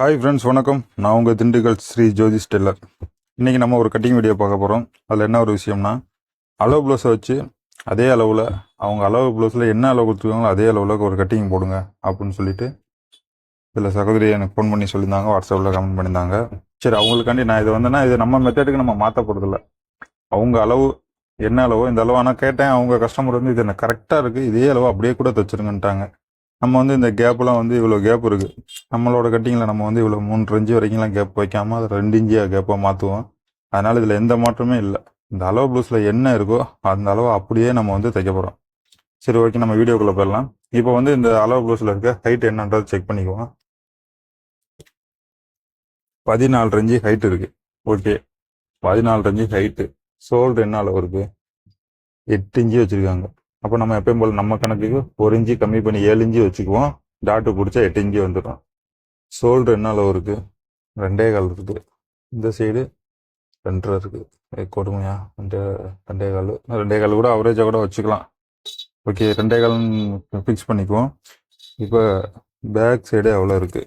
Hi friends வணக்கம். நான் உங்கள் திண்டுக்கல் ஸ்ரீ ஜோதி ஸ்டெல்லர். இன்றைக்கி நம்ம ஒரு கட்டிங் வீடியோ பார்க்க போகிறோம் அதில் என்ன ஒரு விஷயம்னா அளவு ப்ளவுஸை வச்சு அதே அளவில் அவங்க அளவு ப்ளவுஸில் என்ன அளவு கொடுத்துருக்காங்களோ அதே அளவில் ஒரு கட்டிங் போடுங்க அப்படின்னு சொல்லிட்டு இதில் சகோதரி எனக்கு ஃபோன் பண்ணி சொல்லியிருந்தாங்க வாட்ஸ்அப்பில் கமெண்ட் பண்ணியிருந்தாங்க. சரி அவங்களுக்காண்டி நான் இது வந்தேன்னா இது நம்ம மெத்தடுக்கு நம்ம மாற்ற போகிறதில்ல அவங்க அளவு என்ன அளவோ இந்த அளவு ஆனால் கேட்டேன் அவங்க கஸ்டமர் வந்து இது என்ன கரெக்டாக இருக்குது இதே அளவு அப்படியே கூட தச்சுருங்கன்ட்டாங்க. நம்ம வந்து இந்த கேப்லாம் வந்து இவ்வளோ கேப் இருக்குது நம்மளோட கட்டிங்கில் நம்ம வந்து இவ்வளோ மூன்று இன்ச்சு வரைக்கும்லாம் கேப் வைக்காமல் அதை ரெண்டு இன்ச்சியாக கேப்பாக மாற்றுவோம் அதனால் இதில் எந்த மாற்றமே இல்லை. இந்த அளவு ப்ளூஸில் என்ன இருக்கோ அந்த அளவு அப்படியே நம்ம வந்து தைக்க போகிறோம் சரி ஓகே நம்ம வீடியோக்குள்ளே போயிடலாம். இப்போ வந்து இந்த அளவு ப்ளூஸில் இருக்க ஹைட் என்னன்றது செக் பண்ணிக்குவோம். பதினாலு இன்ச்சு ஹைட் இருக்குது ஓகே பதினாலு இன்ச்சு ஹைட்டு ஷோல்டர் என்ன அளவு இருக்குது எட்டு இன்ச்சு வச்சுருக்காங்க. அப்போ நம்ம எப்பயும் போல் நம்ம கணக்குக்கு ஒரு இஞ்சி கம்மி பண்ணி ஏழு இஞ்சி வச்சுக்குவோம். டாட்டு பிடிச்சா எட்டு இஞ்சி வந்துடும் ஷோல்டர் என்ன அளவு இருக்கு? ரெண்டே கால் இருக்கு. இந்த சைடு ரெண்டரை இருக்கு. கொடுமையா? ரெண்டே ரெண்டே கால். ரெண்டே கால் கூட அவரேஜாக கூட வச்சுக்கலாம். ஓகே ரெண்டே கால் ஃபிக்ஸ் பண்ணிக்குவோம். இப்போ பேக் சைடு எவ்வளோ இருக்கு?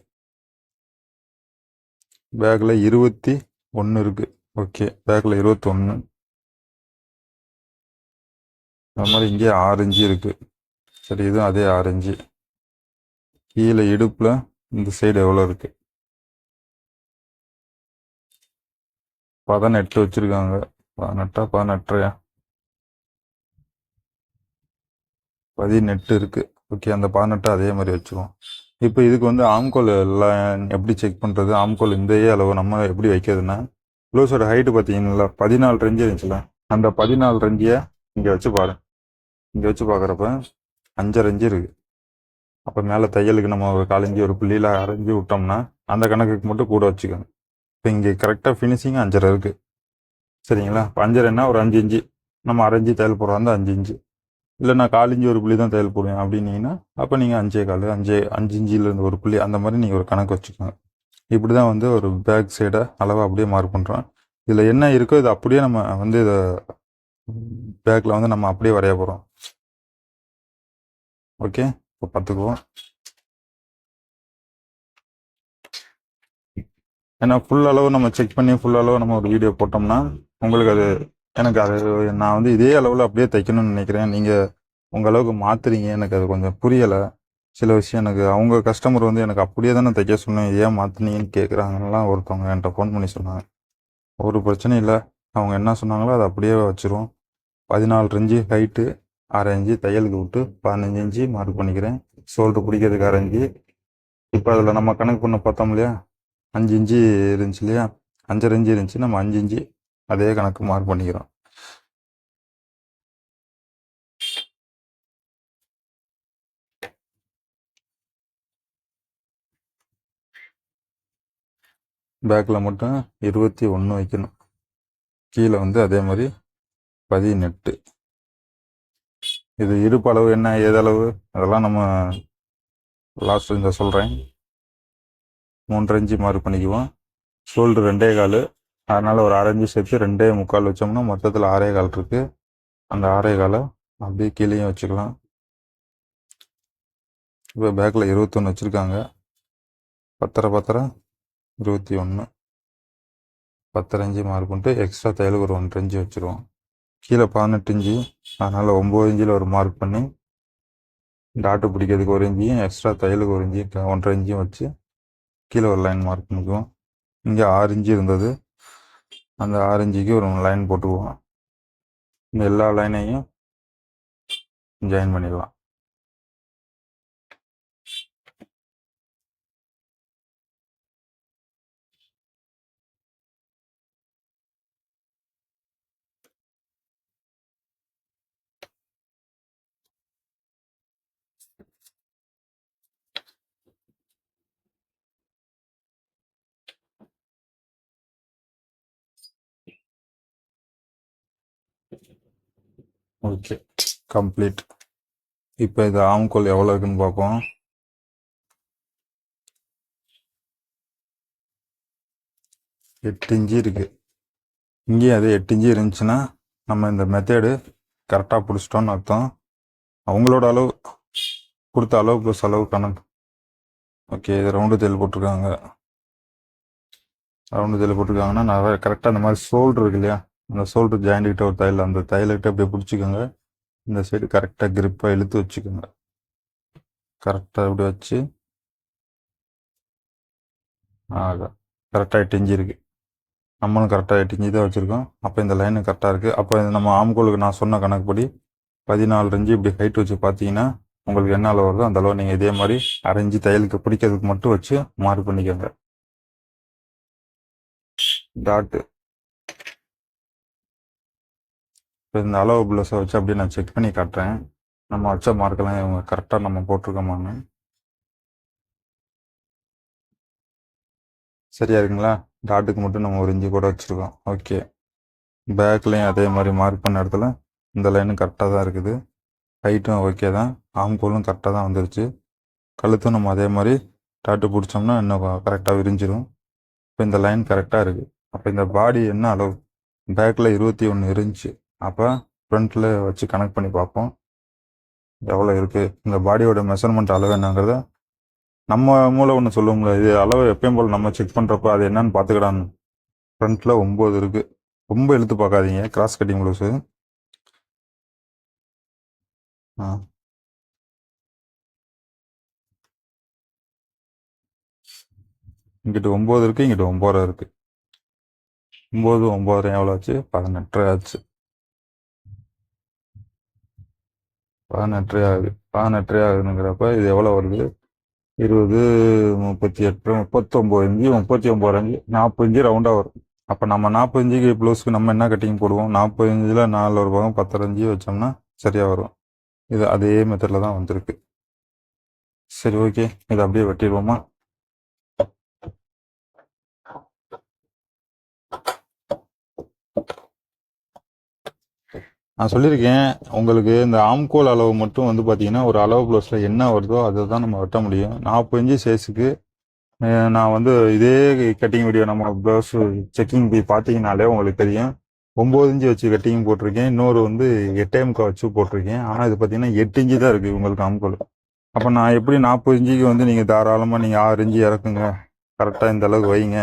பேக்கில் இருபத்தி ஒன்று இருக்கு. ஓகே பேக்கில் இருபத்தொன்று அது மாதிரி இங்கே ஆரஞ்சு இருக்கு. சரி இதுவும் அதே ஆரஞ்சு. கீழே இடுப்புல இந்த சைடு எவ்வளோ இருக்கு? பதினெட்டு வச்சிருக்காங்க. பதினெட்டா பதினெட்டரையா? பதினெட்டு இருக்கு. ஓகே அந்த பதினெட்டு அதே மாதிரி வச்சுக்குவோம். இப்போ இதுக்கு வந்து ஆம்கோல் எல்லாம் எப்படி செக் பண்ணுறது ஆம்கோல் இந்த அளவு நம்ம எப்படி வைக்கிறதுன்னா க்ளோஸோட ஹைட்டு பார்த்தீங்கன்னா பதினாலு ரெஞ்சு இருந்துச்சுல அந்த பதினாலு ரெஞ்சியை இங்கே வச்சு பாருங்க. இங்கே வச்சு பார்க்குறப்ப அஞ்சரை இன்ச்சு இருக்கு. அப்போ மேலே தையலுக்கு நம்ம ஒரு காலஞ்சி ஒரு புள்ளியில் அரைஞ்சி விட்டோம்னா அந்த கணக்குக்கு மட்டும் கூட வச்சுக்கோங்க. இப்போ இங்கே கரெக்டாக ஃபினிஷிங் அஞ்சரை இருக்குது சரிங்களா? இப்போ அஞ்சரைன்னா ஒரு அஞ்சு இஞ்சி நம்ம அரைஞ்சி தையல் போடுறோம் அந்த அஞ்சு இன்ச்சு. இல்லை நான் காலிஞ்சி ஒரு புள்ளி தான் தையல் போடுவேன் அப்படின்னீங்கன்னா அப்போ நீங்கள் அஞ்சே கால் அஞ்சே அஞ்சு இஞ்சிலேருந்து ஒரு புள்ளி அந்த மாதிரி நீங்கள் ஒரு கணக்கு வச்சுக்கோங்க. இப்படி தான் வந்து ஒரு பேக் சைடை அளவை அப்படியே மார்க் பண்ணுறோம் இதில் என்ன இருக்கோ இது அப்படியே நம்ம வந்து இதை பேக்கில் வந்து நம்ம அப்படியே வரைய போகிறோம் ஓகே இப்போ பார்த்துக்குவோம் ஏன்னா ஃபுல் அளவு நம்ம செக் பண்ணி ஃபுல் அளவு நம்ம ஒரு வீடியோ போட்டோம்னா உங்களுக்கு அது எனக்கு அது நான் வந்து இதே அளவில் அப்படியே தைக்கணும்னு நினைக்கிறேன். நீங்கள் உங்கள் அளவுக்கு மாற்றுறீங்க எனக்கு அது கொஞ்சம் புரியலை. சில விஷயம் எனக்கு அவங்க கஸ்டமர் வந்து எனக்கு அப்படியே தானே தைக்க சொன்னேன் ஏன் மாற்றினீங்கன்னு கேட்குறாங்கலாம் ஒருத்தவங்க என்கிட்ட ஃபோன் பண்ணி சொன்னாங்க. ஒரு பிரச்சனையும் இல்லை. அவங்க என்ன சொன்னாங்களோ அதை அப்படியே வச்சிருவோம். பதினாலு இன்ச்சு ஹைட்டு அரை இன்ச்சு தையலுக்கு விட்டு பதினஞ்சு இன்ச்சு மார்க் பண்ணிக்கிறேன். ஷோல்டர் பிடிக்கிறதுக்கு அரை இன்ச்சு. இப்போ அதில் நம்ம கணக்கு பண்ண பார்த்தோம் இல்லையா? அஞ்சு இன்ச்சு இருந்துச்சு இல்லையா? அஞ்சரை இன்ச்சு இருந்துச்சு நம்ம அஞ்சு இன்ச்சு அதே கணக்கு மார்க் பண்ணிக்கிறோம். பேக்கில் மட்டும் இருபத்தி ஒன்று வைக்கணும். கீழே வந்து அதே மாதிரி பதினெட்டு. இது இடுப்பு அளவு என்ன ஏதளவு? அதெல்லாம் நம்ம லாஸ்ட் இந்த சொல்கிறேன் மூன்றரை இன்ச்சு மார்க் பண்ணிக்குவோம். ஷோல்டர் ரெண்டே கால். அதனால் ஒரு அரைஞ்சு சேர்த்து ரெண்டே முக்கால் வச்சோம்னா மொத்தத்தில் ஆறே கால் இருக்குது அந்த ஆறே காலை அப்படியே கீழேயும் வச்சுக்கலாம். இப்போ பேக்கில் இருபத்தொன்று வச்சுருக்காங்க. பத்தரை பத்தரை இருபத்தி ஒன்று பத்தரை இன்ச்சு மார்க் பண்ணிட்டு எக்ஸ்ட்ரா தையலுக்கு ஒரு ஒன்றரை இன்ச்சு வச்சுருவோம். கீழே பதினெட்டு இஞ்சி அதனால் ஒம்பது இஞ்சியில் ஒரு மார்க் பண்ணி டாட்டு பிடிக்கிறதுக்கு ஒரு இஞ்சியும் எக்ஸ்ட்ரா தையலுக்கு ஒரு இஞ்சி ஒன்றரை இஞ்சியும் வச்சு கீழே ஒரு லைன் மார்க் பண்ணிக்குவோம். இங்கே ஆறு இஞ்சி இருந்தது. அந்த ஆறு இஞ்சிக்கு ஒரு லைன் போட்டுக்குவோம். இந்த எல்லா லைனையும் ஜாயின் பண்ணிடலாம். ஓகே கம்ப்ளீட் இப்போ இது ஆம்கோல் எவ்வளோ இருக்குன்னு பார்ப்போம். எட்டு இஞ்சி இருக்கு. இங்கேயும் அது எட்டு இஞ்சி இருந்துச்சுன்னா நம்ம இந்த மெத்தேடு கரெக்டாக பிடிச்சிட்டோம்னு அர்த்தம். அவங்களோட அளவு கொடுத்த அளவு ப்ளஸ் அளவு கணக்கு. ஓகே இது ரவுண்டு தேல் போட்டிருக்காங்க. ரவுண்டு தேல் போட்டிருக்காங்கன்னா நான் கரெக்டாக இந்த மாதிரி ஷோல்டர் இருக்கு இல்லையா? அந்த ஷோல்டர் ஜாயிண்ட்கிட்ட ஒரு தையல் அந்த தையல்கிட்ட அப்படியே பிடிச்சிக்கோங்க. இந்த சைடு கரெக்டாக கிரிப்பாக இழுத்து வச்சுக்கோங்க. கரெக்டாக இப்படி வச்சு. ஆகா கரெக்டாக எட்டு இருக்குது நம்மளும் கரெக்டாக எட்டு தான் வச்சுருக்கோம். அப்போ இந்த லைனு கரெக்டாக இருக்குது அப்போ இந்த நம்ம ஆம்கோலுக்கு நான் சொன்ன கணக்குப்படி பதினாலு ரெஞ்சு இப்படி ஹைட் வச்சு பார்த்தீங்கன்னா உங்களுக்கு என்ன அளவு வருதோ அந்த அளவு நீங்கள் இதே மாதிரி அரைஞ்சி தையலுக்கு பிடிக்கிறதுக்கு மட்டும் வச்சு மார்க் பண்ணிக்கோங்க. டாட்டு இப்போ இந்த அளவு ப்ளவுஸை வச்சு அப்படியே நான் செக் பண்ணி காட்டுறேன். நம்ம வச்ச மார்க்கெல்லாம் இவங்க கரெக்டாக நம்ம போட்டிருக்கோமான்னு. சரியா இருக்குங்களா? டாட்டுக்கு மட்டும் நம்ம ஒரு இஞ்சி கூட வச்சுருக்கோம். ஓகே பேக்லேயும் அதே மாதிரி மார்க் பண்ண இடத்துல இந்த லைனும் கரெக்டாக தான் இருக்குது. ஹைட்டும் ஓகே தான். ஆம்கோலும் கரெக்டாக தான் வந்துருச்சு. கழுத்தும் நம்ம அதே மாதிரி டாட்டு பிடிச்சோம்னா இன்னும் கரெக்டாக விரிஞ்சிடும் இப்போ இந்த லைன் கரெக்டாக இருக்குது அப்போ இந்த பாடி என்ன அளவு? பேக்கில் இருபத்தி ஒன்று இருந்துச்சு. அப்போ ஃப்ரண்ட்டில் வச்சு கனெக்ட் பண்ணி பார்ப்போம். எவ்வளோ இருக்குது இந்த பாடியோட மெஷர்மெண்ட் அளவு என்னங்கிறத நம்ம மூளை ஒன்று சொல்லுவோம்ல இது அளவு எப்பயும் போல் நம்ம செக் பண்ணுறப்ப அது என்னன்னு பார்த்துக்கிடான்னு ஃப்ரண்ட்டில் ஒம்பது இருக்குது ரொம்ப இழுத்து பார்க்காதீங்க. கிராஸ் கட்டிங் ப்ளவுஸு ஆ. இங்கிட்டு ஒம்பது இருக்குது இங்கிட்டு ஒம்பது இருக்குது ஒம்பது ஒம்பது எவ்வளோ ஆச்சு? பதினெட்டரை ஆச்சு. பதினெட்டு ஆகுது பதினெட்டு ஆகுனுங்கிறப்ப இது எவ்வளோ வருது? இருபது முப்பத்தி எட்டு முப்பத்தொம்போது இஞ்சி முப்பத்தி ஒம்பது அஞ்சு நாற்பது இஞ்சி ரவுண்டாக வரும். அப்போ நம்ம நாற்பது ப்ளவுஸ்க்கு நம்ம என்ன கட்டிங் போடுவோம்? நாற்பது நாலு ஒரு பாகம் பத்தரை இஞ்சி வச்சோம்னா சரியாக வரும். இது அதே மெத்தடில் தான் வந்திருக்கு. சரி ஓகே இதை அப்படியே வெட்டிடுவோமா? நான் சொல்லியிருக்கேன் உங்களுக்கு இந்த ஆம்கோல் அளவு மட்டும் வந்து பார்த்தீங்கன்னா ஒரு அளவு ப்ளவுஸில் என்ன வருதோ அதை தான் நம்ம வெட்ட முடியும். நாற்பது இன்ச்சு சைஸுக்கு நான் வந்து இதே கட்டிங் வீடியோ நம்ம ப்ளவுஸ் செக்கிங் போய் பார்த்தீங்கனாலே உங்களுக்கு தெரியும். ஒம்பது இன்ச்சு வச்சு கட்டிங் போட்டிருக்கேன் இன்னொரு வந்து எட்டேமுக்கா வச்சு போட்டிருக்கேன். ஆனால் இது பார்த்தீங்கன்னா எட்டு இன்ச்சு தான் இருக்குது உங்களுக்கு ஆம்கோல். அப்போ நான் எப்படி நாற்பது இன்ச்சுக்கு வந்து நீங்கள் தாராளமாக நீங்கள் ஆறு இன்ச்சு இறக்குங்க. கரெக்டாக இந்த அளவுக்கு வைங்க.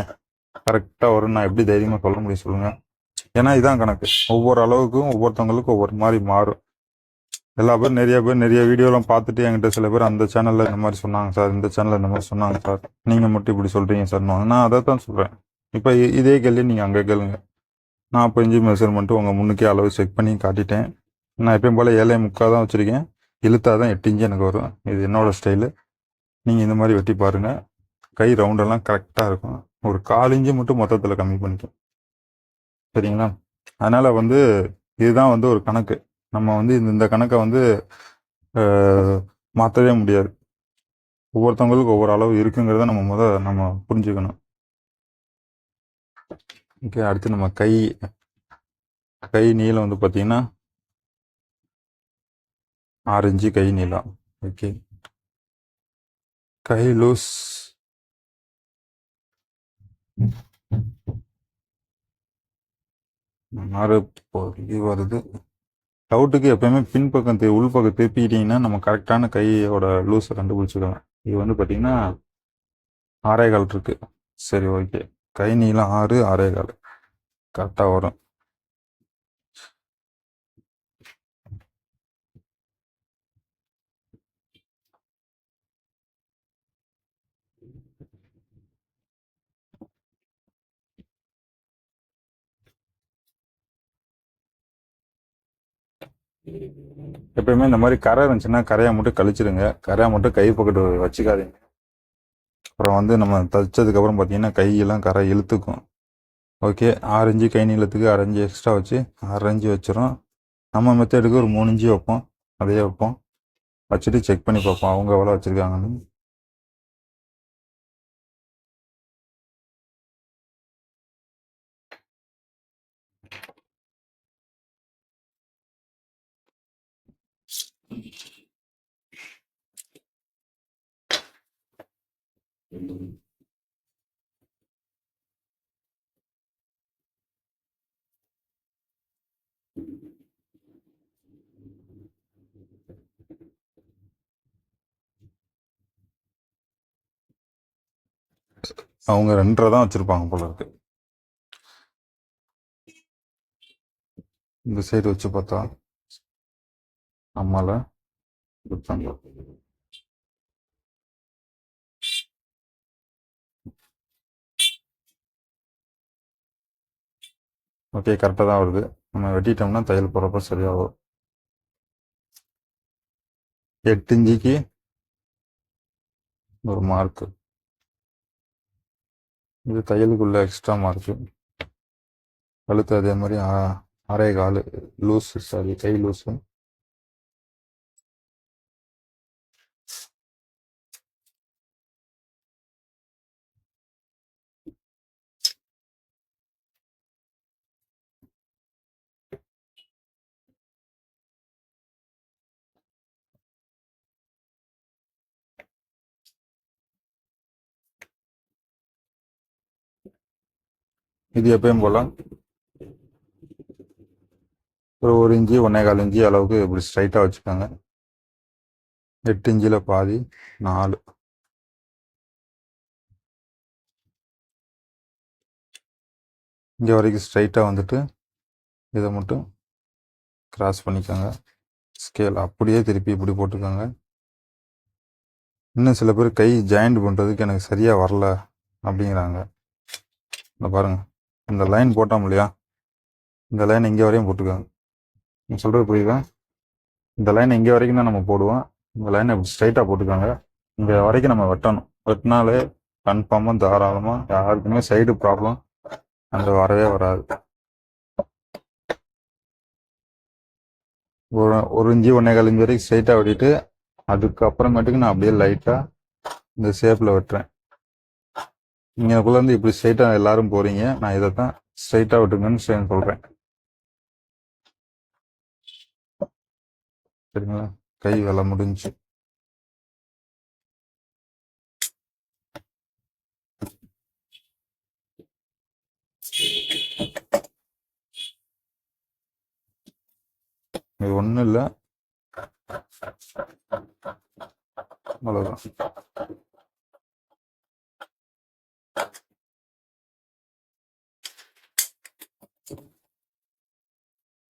கரெக்டாக வரும் நான் எப்படி தைரியமாக சொல்ல முடியும் சொல்லுங்கள் ஏன்னா இதான் கணக்கு. ஒவ்வொரு அளவுக்கும் ஒவ்வொருத்தவங்களுக்கும் ஒவ்வொரு மாதிரி மாறும். எல்லா பேரும் நிறைய பேர் நிறைய வீடியோலாம் பார்த்துட்டு என்கிட்ட சில பேர் அந்த சேனல்ல இந்த மாதிரி சொன்னாங்க சார் இந்த சேனல்ல இந்த மாதிரி சொன்னாங்க சார். நீங்க மட்டும் இப்படி சொல்றீங்க சார் நான் அதை தான் சொல்றேன். இப்போ இதே கேள்வி நீங்க அங்கே கேளுங்க. நான் அப்போ இஞ்சி மெஷர்மெண்ட்டு உங்கள் முன்னுக்கே அளவு செக் பண்ணி காட்டிட்டேன். நான் எப்பயும் போல் ஏழை முக்கால் தான் வச்சிருக்கேன். இழுத்தா தான் எட்டு இஞ்சி எனக்கு வரும். இது என்னோடய ஸ்டைலு நீங்கள் இந்த மாதிரி வெட்டி பாருங்க. கை ரவுண்டெல்லாம் கரெக்டாக இருக்கும். ஒரு கால் இஞ்சி மட்டும் மொத்தத்தில் கம்மி பண்ணிக்கும். சரிங்களா? அதனால வந்து இதுதான் வந்து ஒரு கணக்கு. நம்ம வந்து இந்த இந்த கணக்கை வந்து மாற்றவே முடியாது. ஒவ்வொருத்தவங்களுக்கும் ஒவ்வொரு அளவு இருக்குங்கிறத நம்ம முத நம்ம புரிஞ்சுக்கணும். ஓகே அடுத்து நம்ம கை கை நீளம் வந்து பார்த்தீங்கன்னா ஆரஞ்சு கை நீளம். ஓகே. கை லூஸ். ஆறு வருது. டவுட்டுக்கு எப்பயுமே பின்பக்கம் தே உள்பக்கம் திருப்பிக்கிட்டீங்கன்னா நம்ம கரெக்டான கையோட லூஸை கண்டுபிடிச்சிக்கலாம். இது வந்து பார்த்தீங்கன்னா ஆறே கால் இருக்கு. சரி ஓகே. கை நீளம் ஆறு ஆறே கால் கரெக்டாக வரும். எப்பயுமே இந்த மாதிரி கரை இருந்துச்சுன்னா கரையை மட்டும் கழிச்சிடுங்க. கரையை மட்டும் கை பக்கத்து வச்சுக்காதீங்க. அப்புறம் வந்து நம்ம தைச்சதுக்கப்புறம் பார்த்தீங்கன்னா கையெல்லாம் கரை இழுத்துக்கும். ஓகே ஆறு கை நீளத்துக்கு ஆரஞ்சு எக்ஸ்ட்ரா வச்சு அரை வச்சிடும் நம்ம மெத்தடுக்கு ஒரு மூணு இஞ்சி வைப்போம். அதே வைப்போம். வச்சுட்டு செக் பண்ணி பார்ப்போம். அவங்க எவ்வளோ வச்சுருக்காங்கன்னு. அவங்க ரெண்டரை தான் வச்சிருப்பாங்க போல இருக்கு. இந்த சைடு வச்சு பார்த்தா நம்மளை ஓகே கரெக்டாக தான் வருது. நம்ம வெட்டிட்டோம்னா தையல் போகிறப்ப சரியாக வரும் எட்டு இஞ்சிக்கு ஒரு மார்க்கு இது தையலுக்குள்ள எக்ஸ்ட்ரா மார்க்கு கழுத்து அதே மாதிரி அரை கால் லூஸு சாரி கை லூஸும் இது எப்பயும் போல ஒரு ஒரு இஞ்சி ஒன்னே கால் இஞ்சி அளவுக்கு இப்படி ஸ்ட்ரைட்டாக வச்சுக்கோங்க. எட்டு இஞ்சியில் பாதி நாலு. இங்கே வரைக்கும் ஸ்ட்ரைட்டாக வந்துட்டு இதை மட்டும் கிராஸ் பண்ணிக்கோங்க. ஸ்கேல் அப்படியே திருப்பி இப்படி போட்டுக்கோங்க. இன்னும் சில பேர் கை ஜாயிண்ட் பண்ணுறதுக்கு எனக்கு சரியாக வரல அப்படிங்கிறாங்க. இந்த பாருங்க. இந்த லைன் போட்டோம் இல்லையா இந்த லைன் இங்கே வரையும் போட்டுக்கோங்க. நான் சொல்கிறது புரியுதா? இந்த லைன் இங்கே வரைக்கும் தான் நம்ம போடுவோம். இந்த லைனை இப்படி ஸ்ட்ரைட்டாக போட்டுக்காங்க. இங்கே வரைக்கும் நம்ம வெட்டணும். வெட்டினாலே கன்ஃபார்மாக தாராளமாக யாருக்குமே சைடு ப்ராப்ளம் அந்த வரவே வராது. ஒரு ஒரு இஞ்சி ஒன்றே கால் இஞ்சி வரைக்கும் ஸ்ட்ரைட்டாக வெட்டிட்டு அதுக்கப்புறமேட்டுக்கு நான் அப்படியே லைட்டாக இந்த ஷேப்பில் வெட்டுறேன். நீங்களுக்குள்ள இருந்து இப்படி ஸ்ட்ரைட்டாக எல்லாரும் போறீங்க நான் இதை தான் ஸ்ட்ரைட்டாக விட்டுங்கன்னு சொல்கிறேன் சொல்றேன். சரிங்களா? கை வேலை முடிஞ்சு. இது ஒன்றும் இல்லை. அவ்வளோதான்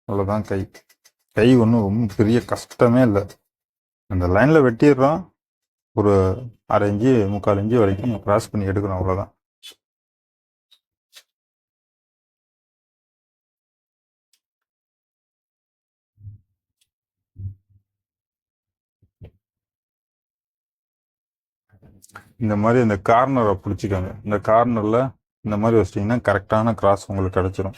அவ்வளோதான் கை கை ஒன்றும் ரொம்ப பெரிய கஷ்டமே இல்லை. அந்த லைனில் வெட்டிடுறோம் ஒரு அரை இஞ்சி முக்கால் இஞ்சி வரைக்கும் கிராஸ் பண்ணி எடுக்கிறோம் அவ்வளோதான் இந்த மாதிரி இந்த கார்னரை பிடிச்சிக்கோங்க. இந்த கார்னரில் இந்த மாதிரி வச்சிட்டிங்கன்னா கரெக்டான கிராஸ் உங்களுக்கு கிடச்சிரும்.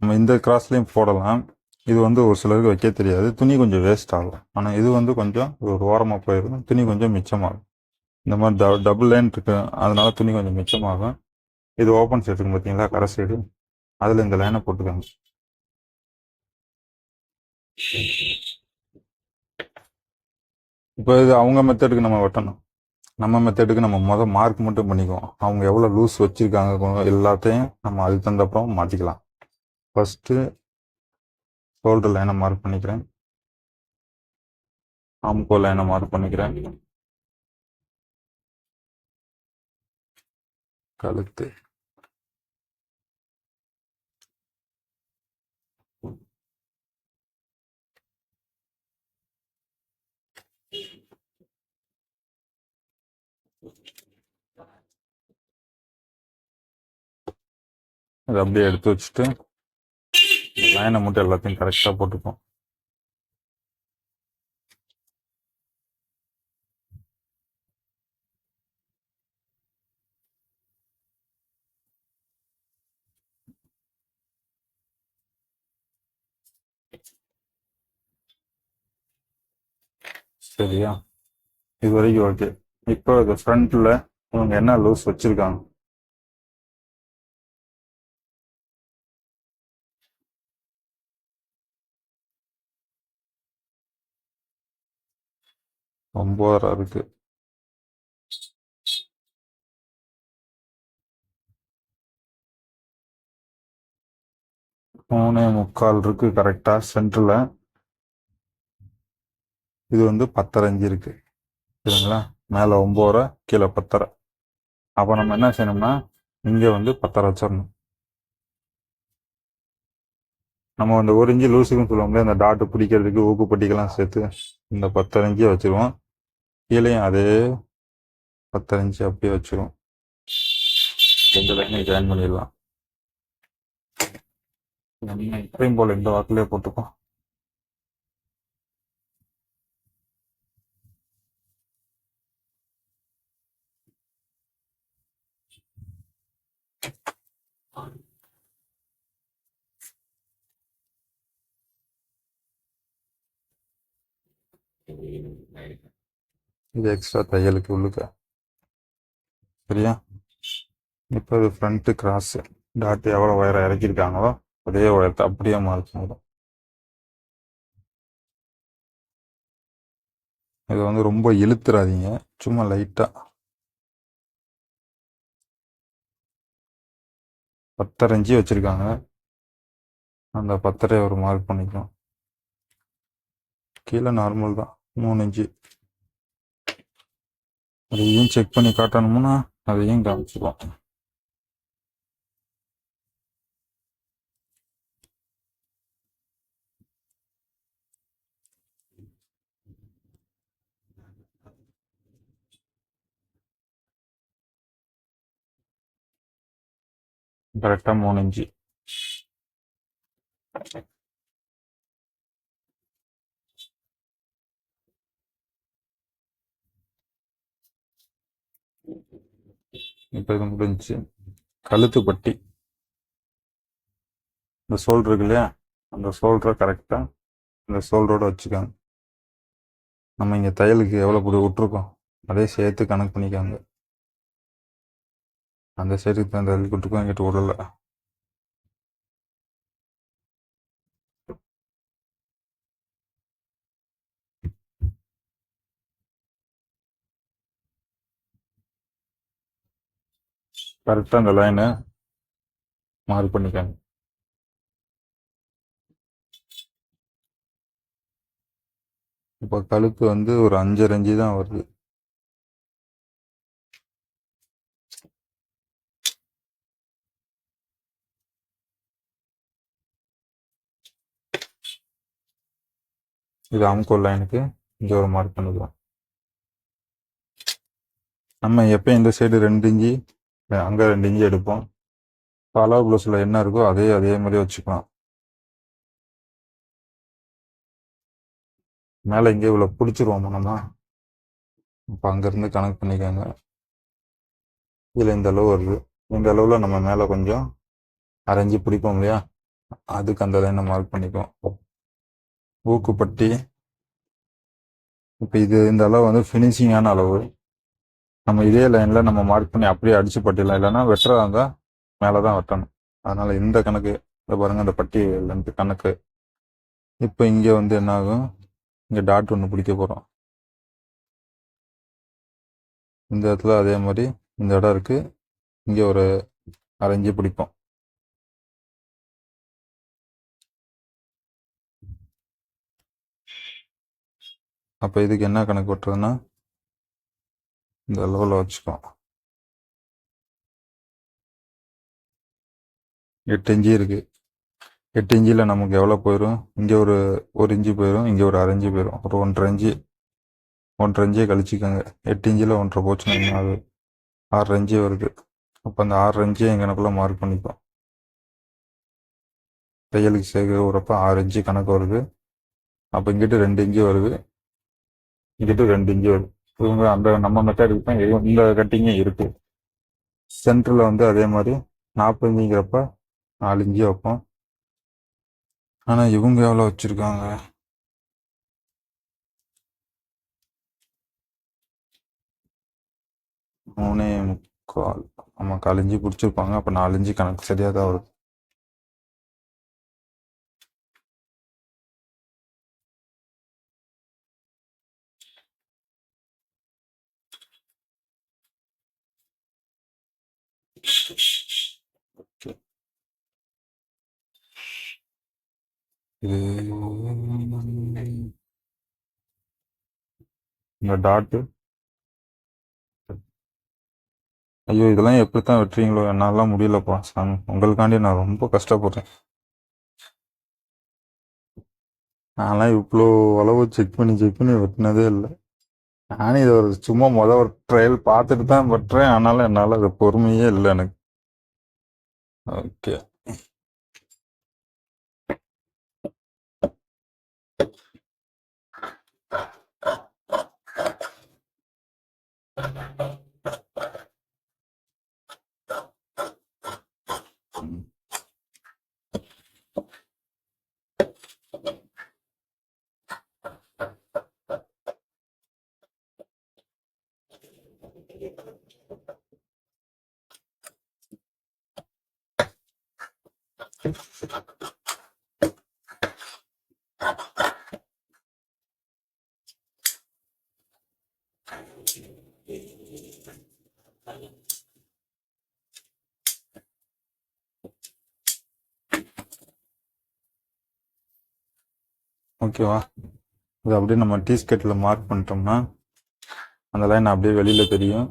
நம்ம இந்த கிராஸ்லேயும் போடலாம். இது வந்து ஒரு சிலருக்கு வைக்க தெரியாது. துணி கொஞ்சம் வேஸ்ட் ஆகும். ஆனால் இது வந்து கொஞ்சம் ஒரு ஓரமாக போயிருக்கும். துணி கொஞ்சம் மிச்சமாகும். இந்த மாதிரி ட டபுள் லைன் இருக்கு. அதனால துணி கொஞ்சம் மிச்சமாகும். இது ஓப்பன் சைடு இருக்கு பார்த்தீங்களா கரை சைடு. அதில் இந்த லைனை போட்டுக்கோங்க. இப்போ இது அவங்க மெத்தடுக்கு நம்ம வெட்டணும். நம்ம மெத்தடுக்கு நம்ம மொதல் மார்க் மட்டும் பண்ணிக்குவோம். அவங்க எவ்வளோ லூஸ் வச்சுருக்காங்க எல்லாத்தையும் நம்ம அதுக்கு தகுந்தப்புறம் மாற்றிக்கலாம் ஃபஸ்ட்டு ஷோல்டர் லைனை மார்க் பண்ணிக்கிறேன். ஆம்கோ லைனை மார்க் பண்ணிக்கிறேன். கழுத்து. இதை அப்படியே எடுத்து வச்சுட்டு லைனை மட்டும் எல்லாத்தையும் கரெக்டாக போட்டுப்போம். சரியா? இது வரைக்கும் ஓகே இப்போ இது ஃப்ரண்ட்டில் இவங்க என்ன லூஸ் வச்சுருக்காங்க? ஒம்பதரை இருக்கு மூணே முக்கால் இருக்கு கரெக்டா சென்டர்ல இது வந்து பத்தரை அஞ்சு இருக்கு. சரிங்களா? மேல ஒன்பதரை கீழே பத்தரை. அப்போ நம்ம என்ன செய்யணும்னா இங்கே வந்து பத்தரை வச்சிடணும் நம்ம அந்த ஒரு இஞ்சி லூஸுக்குன்னு சொல்லுவோம்ல இந்த டாட்டு பிடிக்கிறதுக்கு ஊக்குப்பட்டிக்கெல்லாம் சேர்த்து இந்த பத்தரை இஞ்சி வச்சிருவோம். கீழேயும் அதே பத்தஞ்சு அப்படியே வச்சிரும். எந்த லைனை ஜாயின் பண்ணிடலாம். எப்பயும் போல இந்த வாக்கிலே போட்டுப்போம் இது எக்ஸ்ட்ரா தையலுக்கு உள்ளுக்க. சரியா? இப்போ இது ஃப்ரண்ட்டு கிராஸு டாட் எவ்வளோ ஒயரை இறக்கியிருக்காங்களோ அதே ஒயரத்தை அப்படியே மார்க் பண்ணிடும் இது வந்து ரொம்ப இழுத்துறாதீங்க. சும்மா லைட்டாக பத்தரை இஞ்சி வச்சுருக்காங்க. அந்த பத்தரை ஒரு மார்க் பண்ணிக்கலாம். கீழே நார்மல் தான். மூணு இன்ச்சு அதையும் செக் பண்ணி காட்டணும்னா அதையும் காமிச்சுக்கலாம் கரெக்டாக மூணு இன்ச்சு இப்போ இது முடிஞ்சுச்சு கழுத்து பட்டி. இந்த சோல் இருக்கு இல்லையா? அந்த சோல்டரை கரெக்டாக இந்த சோல்டரோட வச்சுக்காங்க. நம்ம இங்கே தையலுக்கு எவ்வளோ புது விட்ருக்கோம் அதே சேர்த்து கணக்கு பண்ணிக்காங்க. அந்த சைடுக்கு தான் தையல் விட்டுருக்கோம் எங்கிட்ட விடலை. கரெக்டாக அந்த லைனை மார்க் பண்ணிக்காங்க. இப்போ கழுத்து வந்து ஒரு அஞ்சரை இஞ்சி தான் வருது. இது அமுக்கோல் லைனுக்கு இங்கே ஒரு மார்க் பண்ணிக்கலாம். நம்ம எப்போ இந்த சைடு ரெண்டு இஞ்சி அங்கே ரெண்டு இஞ்சி எடுப்போம். பலா ப்ளவுஸில் என்ன இருக்கோ அதே அதே மாதிரி வச்சுக்கலாம். மேலே இங்கே இவ்வளோ பிடிச்சிருவோம் நம்ம? இப்போ அங்கேருந்து கணக்கு பண்ணிக்கோங்க. இதில் இந்த அளவு வருது. இந்த அளவில் நம்ம மேலே கொஞ்சம் அரைஞ்சி பிடிப்போம் இல்லையா? அதுக்கு அந்த லைனை மார்க் பண்ணிக்குவோம். ஊக்குப்பட்டி. இப்போ இது இந்த அளவு வந்து ஃபினிஷிங்கான அளவு. நம்ம இதே லைனில் நம்ம மார்க் பண்ணி அப்படியே அடிச்சு பட்டிடலாம் இல்லைன்னா வெட்டுறதா இருந்தால் மேலே தான் வெட்டணும். அதனால் இந்த கணக்கு இதை பாருங்கள் இந்த பட்டி லென்த்து கணக்கு. இப்போ இங்கே வந்து என்ன ஆகும்? இங்கே டாட் ஒன்று பிடிக்க போகிறோம் இந்த இடத்துல அதே மாதிரி இந்த இடம் இருக்குது இங்கே ஒரு அரைஞ்சி பிடிப்போம். அப்போ இதுக்கு என்ன கணக்கு வெட்டுறதுன்னா இந்த லெவலில் வச்சுக்கோ எட்டு இன்ச்சு இருக்குது எட்டு இன்ச்சில் நமக்கு எவ்வளோ போயிடும் இங்கே ஒரு ஒரு இன்ச்சு போயிடும் இங்கே ஒரு அரை இன்ச்சு போயிடும் ஒரு ஒன்றரை இன்ச்சு. ஒன்றரை இன்ச்சே கழிச்சிக்கோங்க. எட்டு இன்ச்சில் ஒன்றரை போச்சுன்னா ஆகுது? ஆறு இன்ச்சு வருது. அப்போ அந்த ஆறு இன்ச்சை எங்கனக்குள்ளே மார்க் பண்ணிப்போம். தையலுக்கு சேர்க்கிறப்ப ஆறு இன்ச்சு கணக்கு வருது. அப்போ இங்கிட்டு ரெண்டு இன்ச்சு வருது. இங்கிட்டு ரெண்டு இன்ச்சு வருது. இவங்க அந்த நம்ம மெத்தடுக்கு தான் இந்த கட்டிங்கே இருக்கு. சென்டரில் வந்து அதே மாதிரி நாற்பதுங்கிறப்ப நாலஞ்சு வைப்போம். ஆனால் இவங்க எவ்வளோ வச்சுருக்காங்க? மூணே முக்கால். ஆமாம் காலஞ்சு பிடிச்சிருப்பாங்க. அப்போ நாலஞ்சு கணக்கு சரியாக தான் வருது இந்த டாட்டு ஐயோ இதெல்லாம் எப்படி தான் வெட்டுறீங்களோ? என்னாலாம் முடியலப்பா சாமி. உங்களுக்காண்டி நான் ரொம்ப கஷ்டப்படுறேன். நான்லாம் இவ்வளோ அளவு செக் பண்ணி செக் பண்ணி வெட்டினதே இல்லை. நானும் இதை ஒரு சும்மா மொதல் ஒரு ட்ரையல் பார்த்துட்டு தான் பட்டுறேன் ஆனாலும் என்னால் அது பொறுமையே இல்லை எனக்கு. ஓகே ஓகேவா இது அப்படியே நம்ம டீஸ்கெட்டில் மார்க் பண்ணிட்டோம்னா அந்த லைன் அப்படியே வெளியில் தெரியும்.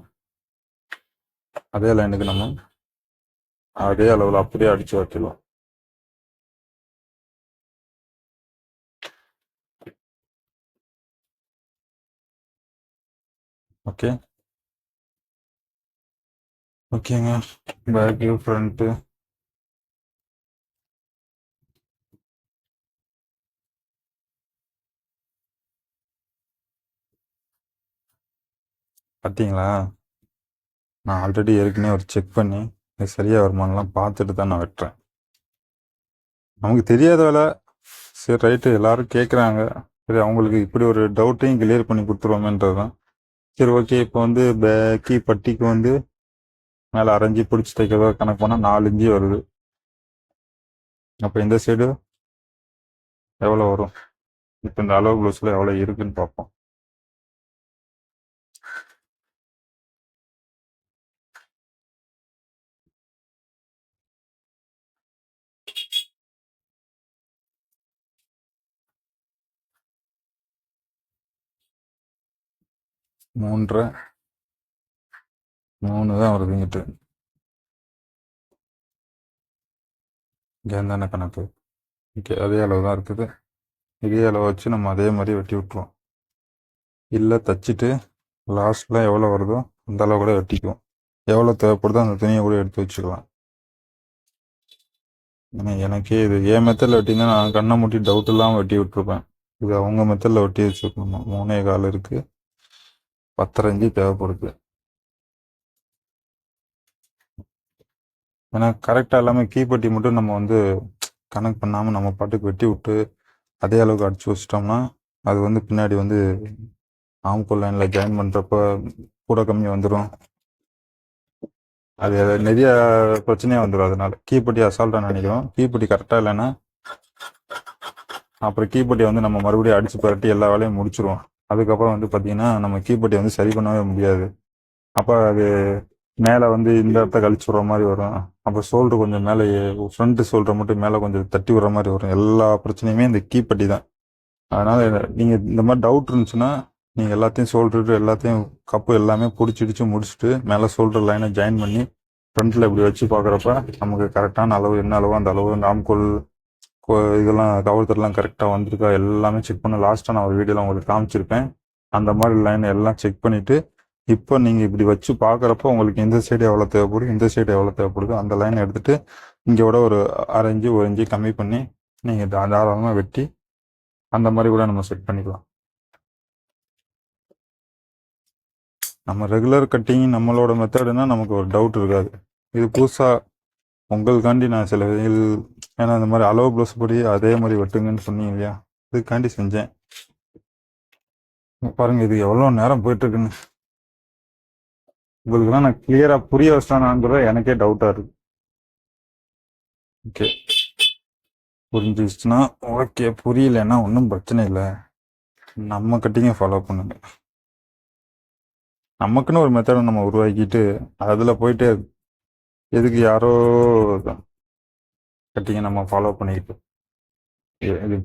அதே லைனுக்கு நம்ம அதே அளவில் அப்படியே அடித்து வைக்கலாம். ஓகே ஓகேங்க பேக்கு ஃப்ரண்ட்டு பார்த்தீங்களா நான் ஆல்ரெடி ஏற்கனவே ஒரு செக் பண்ணி இது சரியாக வருமானலாம் பார்த்துட்டு தான் நான் வெட்டுறேன். நமக்கு தெரியாத வேலை. சரி ரைட்டு எல்லாரும் கேட்குறாங்க சரி அவங்களுக்கு இப்படி ஒரு டவுட்டையும் கிளியர் பண்ணி கொடுத்துருவோமேன்றது தான் சரி ஓகே இப்போ வந்து பேக்கி பட்டிக்கு வந்து மேலே அரைஞ்சி பிடிச்சி தைக்கிறதோ கணக்கு பண்ணால் நாலு இஞ்சி வருது. அப்போ இந்த சைடு எவ்வளோ வரும்? இப்போ இந்த அளவு ப்ளவுஸில் எவ்வளோ இருக்குன்னு பார்ப்போம். மூன்றரை மூணு தான் வருது இங்கிட்டு. இங்கே தானே கணக்கு? ஓகே அதே அளவு தான் இருக்குது. இதே அளவு வச்சு நம்ம அதே மாதிரி வெட்டி விட்டுருவோம். இல்லை தச்சுட்டு லாஸ்ட்டில் எவ்வளோ வருதோ அந்த அளவு கூட வெட்டிக்குவோம். எவ்வளோ தேவைப்படுதோ அந்த துணியை கூட எடுத்து வச்சுக்கலாம். ஏன்னா எனக்கே இது என் மெத்தடில் வெட்டினா நான் கண்ணை மூட்டி டவுட் இல்லாமல் வெட்டி விட்டுருப்பேன். இது அவங்க மெத்தடில் வெட்டி வச்சுக்கணுமா மூணே கால் இருக்குது பத்தரைஞ்சி தேவைப்படுது. ஏன்னா கரெக்டாக எல்லாமே கீப்பட்டி மட்டும் நம்ம வந்து கணக்கு பண்ணாமல் நம்ம பாட்டுக்கு வெட்டி விட்டு அதே அளவுக்கு அடிச்சு வச்சிட்டோம்னா அது வந்து பின்னாடி வந்து ஆம்கோல் லைனில் ஜாயின் பண்ணுறப்ப கூட கம்மி வந்துடும் அது நிறைய பிரச்சனையாக வந்துடும் அதனால. கீப்பட்டி அசால்ட்டாக நினைக்கிறோம். கீப்பட்டி கரெக்டாக இல்லைன்னா அப்புறம் கீப்பட்டியை வந்து நம்ம மறுபடியும் அடிச்சு பரட்டி எல்லா வேலையும் முடிச்சிருவோம். அதுக்கப்புறம் வந்து பார்த்தீங்கன்னா நம்ம கீபட்டி வந்து சரி பண்ணவே முடியாது. அப்போ அது மேலே வந்து இந்த இடத்த கழிச்சு விட்ற மாதிரி வரும். அப்போ ஷோல்டர் கொஞ்சம் மேலே ஃப்ரண்ட் ஷோல்டர் மட்டும் மேலே கொஞ்சம் தட்டி விட்ற மாதிரி வரும். எல்லா பிரச்சனையுமே இந்த கீப்பட்டி தான். அதனால் நீங்கள் இந்த மாதிரி டவுட் இருந்துச்சுன்னா நீங்கள் எல்லாத்தையும் ஷோல்டர் எல்லாத்தையும் கப்பு எல்லாமே பிடிச்சிடிச்சு முடிச்சுட்டு மேலே ஷோல்டர் லைனை ஜாயின் பண்ணி ஃப்ரண்ட்டில் இப்படி வச்சு பார்க்குறப்ப நமக்கு கரெக்டான அளவு என்ன அளவோ அந்த அளவு நாம்கோல் இதெல்லாம் கவர்த்தர்லாம் கரெக்டாக வந்திருக்கா எல்லாமே செக் பண்ண. லாஸ்ட்டாக நான் ஒரு வீடியோவில் உங்களுக்கு காமிச்சிருப்பேன். அந்த மாதிரி லைன் எல்லாம் செக் பண்ணிவிட்டு இப்போ நீங்கள் இப்படி வச்சு பார்க்குறப்போ உங்களுக்கு இந்த சைடு எவ்வளோ தேவைப்படுது இந்த சைடு எவ்வளோ தேவைப்படுது அந்த லைனை எடுத்துகிட்டு இங்கே விட ஒரு அரை ஒரு இஞ்சி கம்மி பண்ணி நீங்கள் தாராளமாக வெட்டி அந்த மாதிரி கூட நம்ம செட் பண்ணிக்கலாம். நம்ம ரெகுலர் கட்டிங் நம்மளோட மெத்தடுனா நமக்கு ஒரு டவுட் இருக்காது. இது புதுசாக உங்களுக்காண்டி நான் சில இது ஏன்னா இந்த மாதிரி அளவு ப்ளவுஸ் படி அதே மாதிரி வெட்டுங்கன்னு சொன்னீங்க இல்லையா? இதுக்காண்டி செஞ்சேன். பாருங்க இது எவ்வளோ நேரம் போயிட்டு இருக்குன்னு உங்களுக்குலாம் நான் கிளியரா புரிய வச்சிட்டானாங்கிறத எனக்கே டவுட்டா இருக்கு. ஓகே புரிஞ்சிச்சுன்னா ஓகே புரியலன்னா ஒன்றும் பிரச்சனை இல்லை. நம்ம கட்டிங்க ஃபாலோ பண்ணுங்க. நமக்குன்னு ஒரு மெத்தடை நம்ம உருவாக்கிட்டு அதில் போயிட்டு எதுக்கு யாரோ கட்டிங்க நம்ம ஃபாலோ பண்ணிக்கிட்டு. இது- இது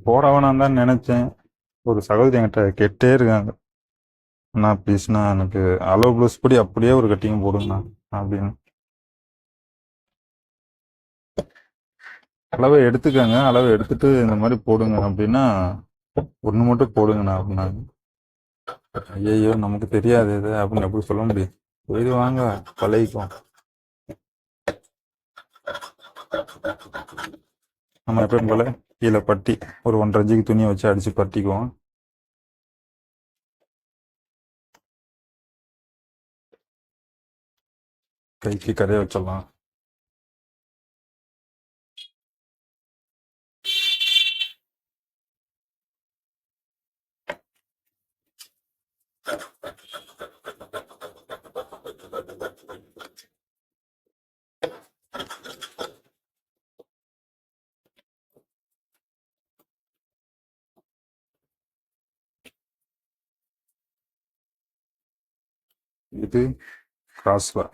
தான் நினைச்சேன். ஒரு சகோதரி என்கிட்ட கேட்டே இருக்காங்க. அண்ணா ப்ளீஸ்ண்ணா எனக்கு அளவு ப்ளூஸ் படி அப்படியே ஒரு கட்டிங் போடுங்கண்ணா அப்படின்னு. அளவை எடுத்துக்கங்க அளவை எடுத்துட்டு இந்த மாதிரி போடுங்க அப்படின்னா ஒன்று மட்டும் போடுங்கண்ணா அப்படின்னாங்க. ஐயோ நமக்கு தெரியாது இது அப்படின்னு எப்படி சொல்ல முடியும். போயிடுவாங்க பழகிக்கும் நம்ம எப்பயும் போல கீழே பட்டி ஒரு ஒன்றரை இன்ச்சுக்கு துணியை வச்சு அடிச்சு பட்டிக்குவோம். கைக்கு கதையை வச்சிடலாம். இது கிராஸ்வர்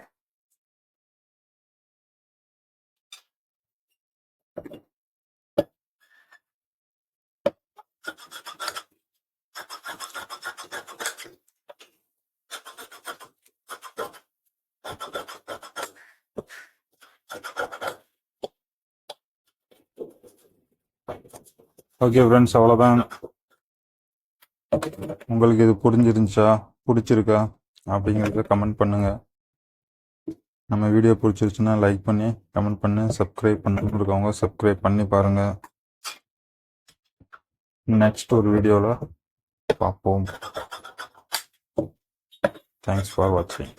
ஓகே ஃப்ரெண்ட்ஸ் அவ்வளோதான் உங்களுக்கு இது புரிஞ்சிருந்துச்சா? பிடிச்சிருக்கா? அப்படிங்கிறத கமெண்ட் பண்ணுங்க. நம்ம வீடியோ பிடிச்சிருச்சுன்னா லைக் பண்ணி கமெண்ட் பண்ணி சப்ஸ்கிரைப் பண்ணி இருக்கவங்க சப்ஸ்கிரைப் பண்ணி பாருங்க. நெக்ஸ்ட் ஒரு வீடியோவில் பார்ப்போம். தேங்க்ஸ் ஃபார் வாட்சிங்